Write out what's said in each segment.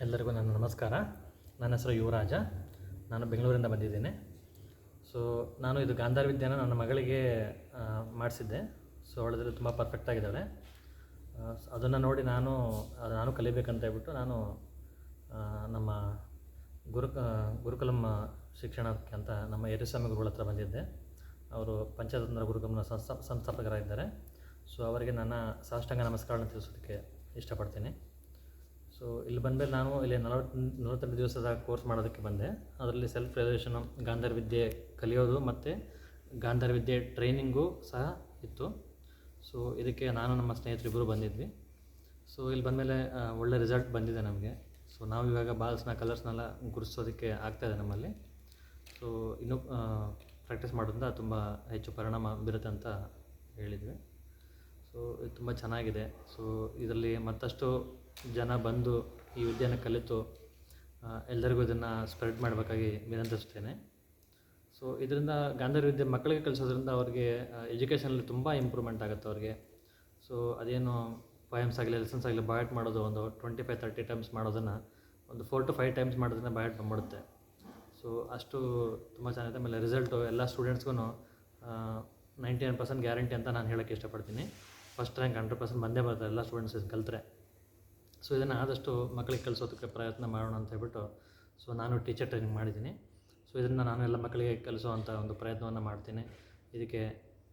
ಎಲ್ಲರಿಗೂ ನನ್ನ ನಮಸ್ಕಾರ. ನನ್ನ ಹೆಸರು ಯುವರಾಜ. ನಾನು ಬೆಂಗಳೂರಿಂದ ಬಂದಿದ್ದೇನೆ. ಸೊ ನಾನು ಇದು ಗಾಂಧಾರ ವಿದ್ಯೆನ ನನ್ನ ಮಗಳಿಗೆ ಮಾಡಿಸಿದ್ದೆ. ಸೊ ಅವಳದ್ರಲ್ಲಿ ತುಂಬ ಪರ್ಫೆಕ್ಟ್ ಆಗಿದ್ದಾಳೆ. ಅದನ್ನು ನೋಡಿ ನಾನು ನಾನು ಕಲಿಬೇಕಂತ ಹೇಳ್ಬಿಟ್ಟು ನಾನು ನಮ್ಮ ಗುರು ಗುರುಕುಲಂ ಶಿಕ್ಷಣಕ್ಕೆ ಅಂತ ನಮ್ಮ ಯರಿಸ್ವಾಮಿ ಗುರುಗಳ ಹತ್ರ ಬಂದಿದ್ದೆ. ಅವರು ಪಂಚತಂತ್ರ ಗುರುಕುಲಂನ ಸಂಸ್ಥಾ ಸಂಸ್ಥಾಪಕರಾಗಿದ್ದಾರೆ. ಸೊ ಅವರಿಗೆ ನನ್ನ ಸಾಷ್ಟಾಂಗ ನಮಸ್ಕಾರವನ್ನು ತಿಳಿಸೋದಕ್ಕೆ ಇಷ್ಟಪಡ್ತೀನಿ. ಸೊ ಇಲ್ಲಿ ಬಂದಮೇಲೆ ನಾನು ಇಲ್ಲಿ ನಲವತ್ತು ನಲವತ್ತೆಂಟು ದಿವಸದ ಕೋರ್ಸ್ ಮಾಡೋದಕ್ಕೆ ಬಂದೆ. ಅದರಲ್ಲಿ ಸೆಲ್ಫ್ ರಿಯಲೈಸೇಷನು ಗಾಂಧರ್ ವಿದ್ಯೆ ಕಲಿಯೋದು ಮತ್ತು ಗಾಂಧಾರ ವಿದ್ಯೆ ಟ್ರೈನಿಂಗು ಸಹ ಇತ್ತು. ಸೊ ಇದಕ್ಕೆ ನಾನು ನಮ್ಮ ಸ್ನೇಹಿತರಿಬ್ಬರು ಬಂದಿದ್ವಿ. ಸೊ ಇಲ್ಲಿ ಬಂದಮೇಲೆ ಒಳ್ಳೆ ರಿಸಲ್ಟ್ ಬಂದಿದೆ ನಮಗೆ. ಸೊ ನಾವು ಇವಾಗ ಬಾಲ್ಸ್ನ ಕಲರ್ಸ್ನೆಲ್ಲ ಗುರುತಿಸೋದಕ್ಕೆ ಆಗ್ತಾಯಿದೆ ನಮ್ಮಲ್ಲಿ. ಸೊ ಇನ್ನೂ ಪ್ರಾಕ್ಟೀಸ್ ಮಾಡೋದ್ರಿಂದ ತುಂಬ ಹೆಚ್ಚು ಪರಿಣಾಮ ಬೀರುತ್ತೆ ಅಂತ ಹೇಳಿದ್ವಿ. ಸೊ ಇದು ತುಂಬ ಚೆನ್ನಾಗಿದೆ. ಸೊ ಇದರಲ್ಲಿ ಮತ್ತಷ್ಟು ಜನ ಬಂದು ಈ ವಿದ್ಯೆಯನ್ನು ಕಲಿತು ಎಲ್ಲರಿಗೂ ಇದನ್ನು ಸ್ಪ್ರೆಡ್ ಮಾಡಬೇಕಾಗಿ ವಿನಂತಿಸ್ತೇನೆ ಸೊ ಇದರಿಂದ ಗಾಂಧಾರಿ ವಿದ್ಯೆ ಮಕ್ಕಳಿಗೆ ಕಲಿಸೋದ್ರಿಂದ ಅವ್ರಿಗೆ ಎಜುಕೇಷನಲ್ಲಿ ತುಂಬ ಇಂಪ್ರೂವ್ಮೆಂಟ್ ಆಗುತ್ತೆ ಅವ್ರಿಗೆ. ಸೊ ಅದೇನು ಪಾಯಮ್ಸ್ ಆಗಲಿ ಲೆಸನ್ಸ್ ಆಗಲಿ ಬಾಯಟ್ ಮಾಡೋದು ಒಂದು ಟ್ವೆಂಟಿ ಫೈವ್ ತರ್ಟಿ ಟೈಮ್ಸ್ ಮಾಡೋದನ್ನು, ಒಂದು ಫೋರ್ ಟು ಫೈವ್ ಟೈಮ್ಸ್ ಮಾಡೋದನ್ನ ಬಾಯಟ್ ಬಂದ್ಬಿಡುತ್ತೆ. ಸೊ ಅಷ್ಟು ತುಂಬ ಚೆನ್ನಾಗಿದೆ. ಆಮೇಲೆ ರಿಸಲ್ಟು ಎಲ್ಲ ಸ್ಟೂಡೆಂಟ್ಸ್ಗೂ ನೈಂಟಿ ನೈನ್ ಪರ್ಸೆಂಟ್ ಗ್ಯಾರಂಟಿ ಅಂತ ನಾನು ಹೇಳೋಕ್ಕೆ ಇಷ್ಟಪಡ್ತೀನಿ. ಫಸ್ಟ್ ರ್ಯಾಂಕ್ ಹಂಡ್ರೆಡ್ ಪರ್ಸೆಂಟ್ ಬಂದೇ ಬರ್ತಾರೆ ಎಲ್ಲ ಸ್ಟೂಡೆಂಟ್ಸ್ ಕಲಿತ್ರೆ. ಸೊ ಇದನ್ನು ಆದಷ್ಟು ಮಕ್ಕಳಿಗೆ ಕಲಿಸೋದಕ್ಕೆ ಪ್ರಯತ್ನ ಮಾಡೋಣ ಅಂತ ಹೇಳ್ಬಿಟ್ಟು ಸೊ ನಾನು ಟೀಚರ್ ಟ್ರೈನಿಂಗ್ ಮಾಡಿದ್ದೀನಿ. ಸೊ ಇದನ್ನು ನಾನು ಎಲ್ಲ ಮಕ್ಕಳಿಗೆ ಕಲಿಸುವಂಥ ಒಂದು ಪ್ರಯತ್ನವನ್ನು ಮಾಡ್ತೀನಿ. ಇದಕ್ಕೆ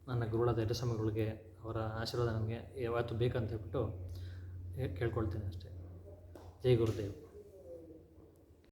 ನನ್ನ ಗುರುಳದ ಯಟಸ್ವಾಮಿಗಳಿಗೆ ಅವರ ಆಶೀರ್ವಾದ ನನಗೆ ಯಾವತ್ತೂ ಬೇಕಂತ ಹೇಳ್ಬಿಟ್ಟು ಕೇಳ್ಕೊಳ್ತೀನಿ ಅಷ್ಟೇ. ಜೈ ಗುರುದೇವ್.